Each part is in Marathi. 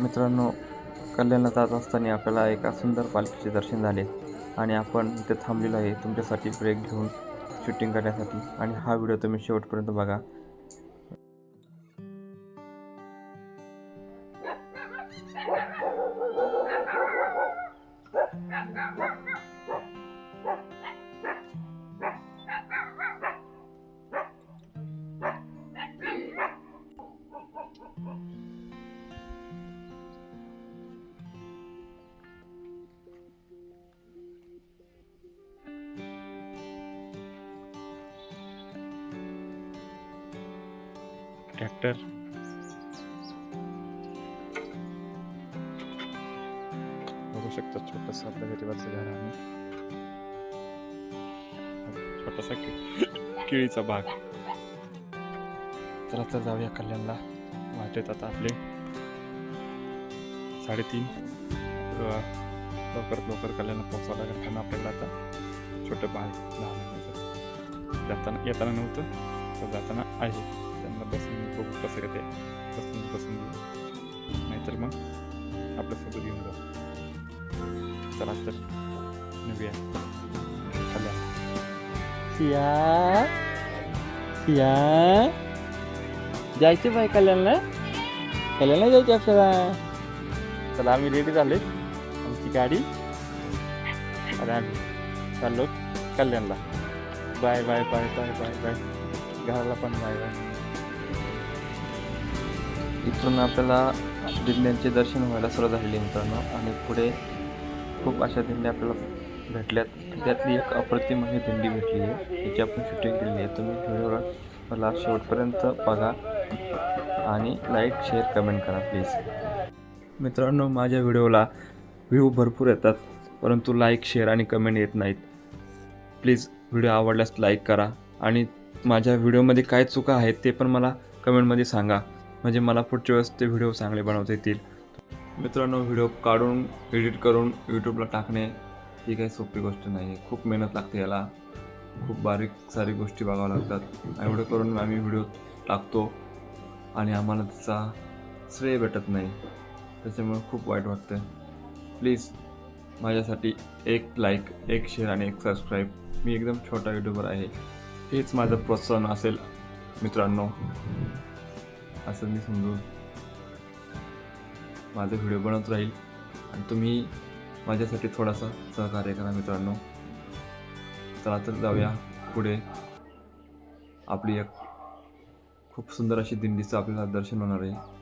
मित्रांनो कल्याणला जात असताना आपल्याला एका सुंदर पालखीचे दर्शन झाले आणि आपण इथे थांबलेलो आहे. तुमच्यासाठी ब्रेक घेऊन शूटिंग करण्यासाठी. आणि हा व्हिडिओ तुम्ही शेवटपर्यंत बघा. ट्रॅक्टर. बघू शकता छोटस आपल्या गरीबाचं घर आहे. छोटासा केळीचा बाग. चला तर जाऊया कल्याणला. वाटेत आता आपले. साडेतीन. अ, लवकरात लवकर कल्याणला पोहोचावं लागेल. कारण आपल्याला आता छोटं बाळ लहान जाताना येताना नव्हतं तर जाताना आहे. बसून बघू कसं येते बसून बसून घेऊ नाहीतर मग आपल्यासोबत घेऊन जाऊ. चला तर निघूया. कल्याण सिया सिया. जायचे बाय कल्याणला? कल्याणला जायचे आपल्याला. चला आम्ही रेडी झाले. आमची गाडी. आणि आम्ही चाललो कल्याणला. Bye bye bye bye bye bye. घराला पण बाय बाय. इथून आपल्याला दिंड्यांचे दर्शन व्हायला सुरू झालेले मित्रांनो. आणि पुढे खूप अशा दिंड्या आपल्याला भेटल्यात. त्यातली एक अप्रतिम ही दिंडी भेटली आहे त्याची आपण शूटिंग केली आहे. तुम्ही व्हिडिओला मला शेवटपर्यंत बघा आणि लाईक शेअर कमेंट करा प्लीज मित्रांनो माझ्या व्हिडिओला व्ह्यू भरपूर येतात परंतु लाईक शेअर आणि कमेंट येत नाहीत. प्लीज व्हिडिओ आवडल्यास लाईक करा. आणि माझ्या व्हिडिओमध्ये काय चुका आहेत ते पण मला कमेंटमध्ये सांगा. म्हणजे मला पुढच्या वेळेस ते व्हिडिओ चांगले बनवता येतील. मित्रांनो व्हिडिओ काढून एडिट करून यूट्यूबला टाकणे ही काही सोपी गोष्ट नाही आहे खूप मेहनत लागते याला. खूप बारीक सारी गोष्टी बघाव्या लागतात. एवढं करून आम्ही व्हिडिओ टाकतो आणि आम्हाला त्याचा श्रेय भेटत नाही. त्याच्यामुळे खूप वाईट वाटतं. प्लीज माझ्यासाठी एक लाईक एक शेअर आणि एक सबस्क्राईब मी एकदम छोटा यूट्यूबर आहे. हेच माझं प्रोत्साहन असेल मित्रांनो. असं मी समजून माझे व्हिडिओ बनत राहील. आणि तुम्ही माझ्यासाठी थोडासा सहकार्य करा मित्रांनो. चला तर जाऊया पुढे. आपली एक खूप सुंदर अशी दिंडीचं आपल्याला दर्शन होणार आहे.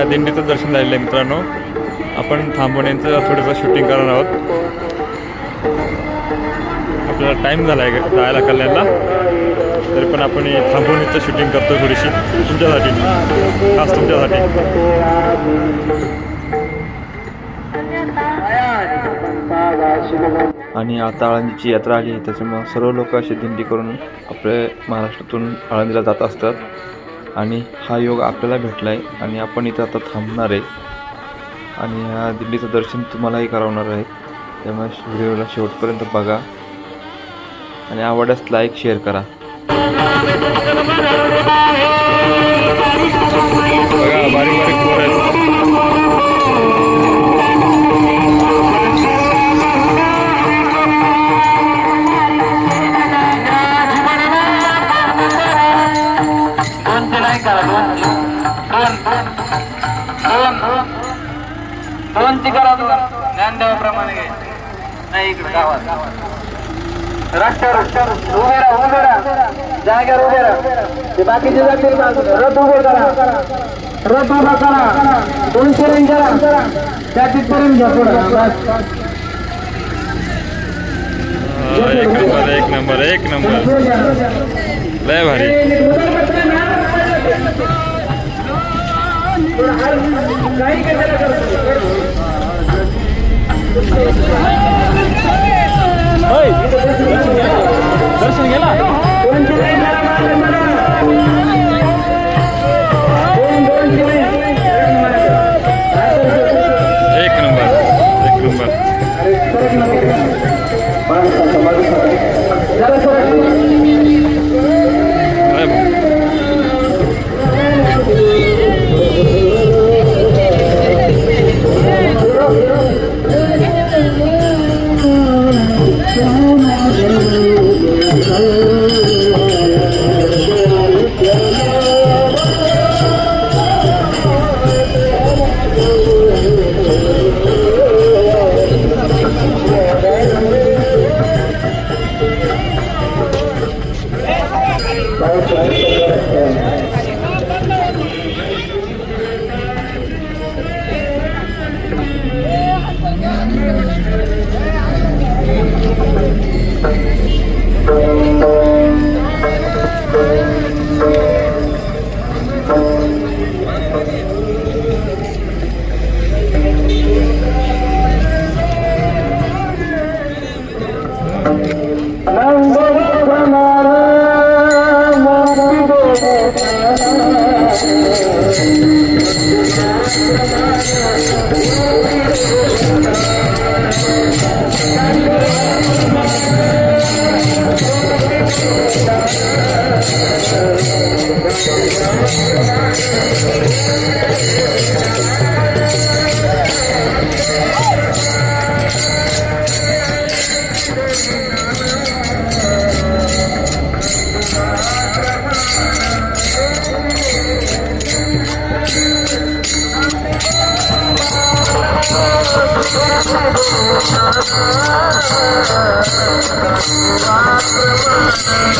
या दिंडीचं दर्शन झालेलं आहे मित्रांनो. आपण थांबवण्याचं थोडंसं शूटिंग करणार आहोत. आपल्याला टाईम झाला आहे जायला कल्याणला. तरी पण आपण हे शूटिंग करतो थोडीशी. तुमच्यासाठी. खास तुमच्यासाठी. आणि आता आळंदीची यात्रा आली आहे. त्याच्यामुळं सर्व लोक अशी दिंडी करून आपल्या महाराष्ट्रातून आळंदीला जात असतात. आणि हा योग आपल्याला भेटला आहे आणि आपण इथं आता थांबणार आहे. आणि ह्या दिल्लीचं दर्शन तुम्हालाही करवणार आहे. त्यामुळे व्हिडिओला शेवटपर्यंत बघा. आणि आवडल्यास लाईक शेअर करा. बघा बारीक बारीक नाही इकडे गावात रस्त्यावर उभे राहा उभे राहा जागेवर उभे राहा ते बाकीचे जातील रथ उभे करा रथ उभा करा दोनशे रेंज करा त्या तिथपर्यंत घ्या पुढं एक नंबर एक नंबर एक नंबर। लय भारी। दर्शन ದರ್ಶನ್ಗೆಲ್ಲ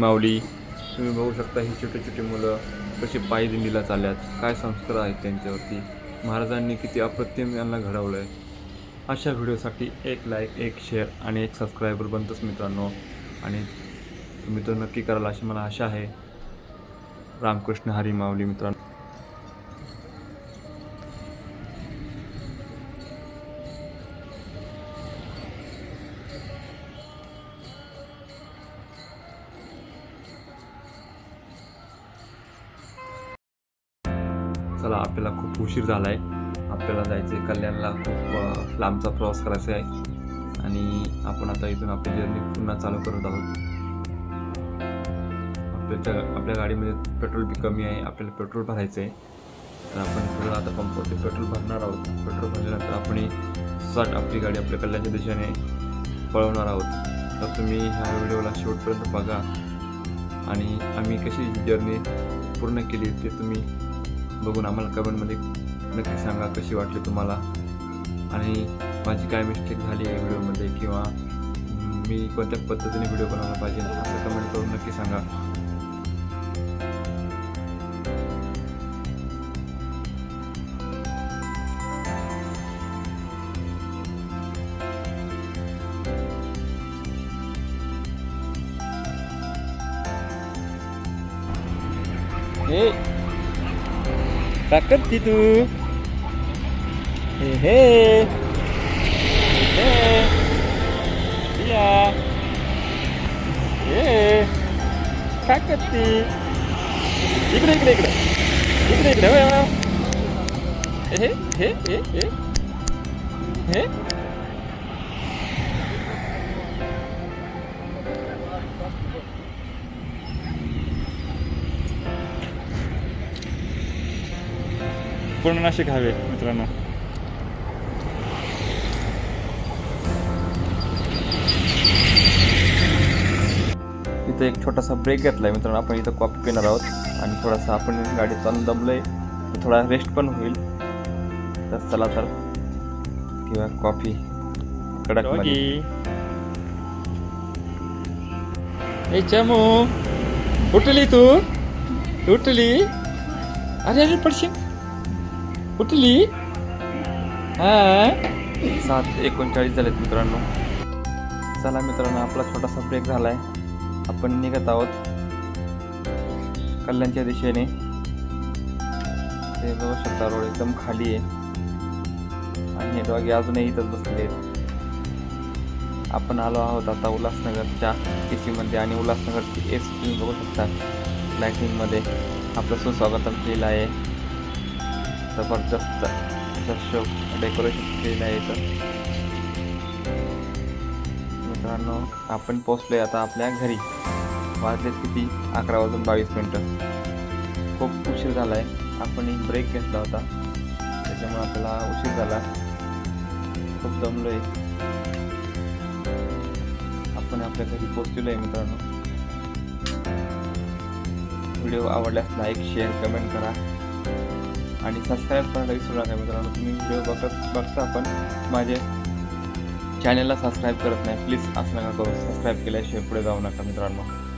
माऊली तुम्ही बघू शकता ही छोटे छोटे मुलं कशी पायी दिंडीला चालल्यात. काय संस्कार आहेत त्यांच्यावरती. महाराजांनी किती अप्रतिम यांना घडवलं आहे अशा व्हिडिओसाठी एक लाईक एक शेअर आणि एक सबस्क्रायबर बनतोच मित्रांनो. आणि तुम्ही तो नक्की कराल अशी मला आशा आहे. रामकृष्ण हरी माऊली मित्रांनो. उशीर झाला आहे आपल्याला जायचं आहे कल्याणला. खूप लांबचा प्रवास करायचा आहे. आणि आपण आता इथून आपली जर्नी पुन्हा चालू करत आहोत. आपल्या आपल्या गाडीमध्ये पेट्रोल बी कमी आहे. आपल्याला पेट्रोल भरायचं आहे तर आपण पुढं आता पंपवरती पेट्रोल भरणार आहोत. पेट्रोल भरल्यानंतर आपण साठ आपली गाडी आपल्या कल्याणच्या दिशेने पळवणार आहोत. तर तुम्ही ह्या व्हिडिओला शेवटपर्यंत बघा. आणि आम्ही कशी जर्नी पूर्ण केली ते तुम्ही बघून आम्हाला कमेंटमध्ये नक्की सांगा कशी वाटली तुम्हाला? आणि माझी काय मिस्टेक झाली आहे व्हिडिओमध्ये किंवा मी कोणत्या पद्धतीने व्हिडिओ बनवला पाहिजे असं कमेंट करून नक्की सांगा. हे काय तू. हे हे या हे काय करते इकडे इकडे इकडे इकडे इकडे होय. हे हे हे हे हे पूर्ण नाशिक हवे मित्रांनो. इथं एक छोटासा ब्रेक घेतला आहे मित्रांनो आपण इथं कॉफी पिणार आहोत. आणि थोडासा आपण गाडी चालून दमलोय. थोडा रेस्ट पण होईल. तर चला तर किंवा कॉफी कडक ए चमू उठली तू? उठली? अरे अरे पडशील उठली? हा? सात एकोणचाळीस झालेत मित्रांनो. चला मित्रांनो आपला छोटासा ब्रेक झालाय. आपण निघत आहोत. कल्याणच्या दिशेने. ते बघू शकता रोड एकदम खाली आहे. आणि हे डॉगे अजूनही इथंच बसले आहेत. आपण आलो आहोत आता उल्हासनगरच्या ए सीमध्ये आणि उल्हासनगरची एस तुम्ही बघू शकता लायटिंगमध्ये आपलं सुस्वागतम केलं आहे. जबरदस्त असं शो डेकोरेशन केलेलं आहे इथं. मित्रांनो आपण पोचलोय आता आपल्या घरी. वाजलेत किती? अकरा वाजून बावीस मिनटं. खूप उशीर झाला आहे आपण एक ब्रेक घेतला होता. त्याच्यामुळे आपल्याला उशीर झाला. खूप दमलो आहे आपण आपल्या घरी पोचलेलो आहे मित्रांनो. व्हिडिओ आवडल्यास लाईक शेअर कमेंट करा. आणि सबस्क्राईब करायला विसरू नका मित्रांनो. तुम्ही व्हिडिओ बघत बघता पण माझे चॅनलला सबस्क्राईब करत नाही प्लीज असं नका करू. सबस्क्राईब केल्याशिवाय पुढे जाऊ नका मित्रांनो.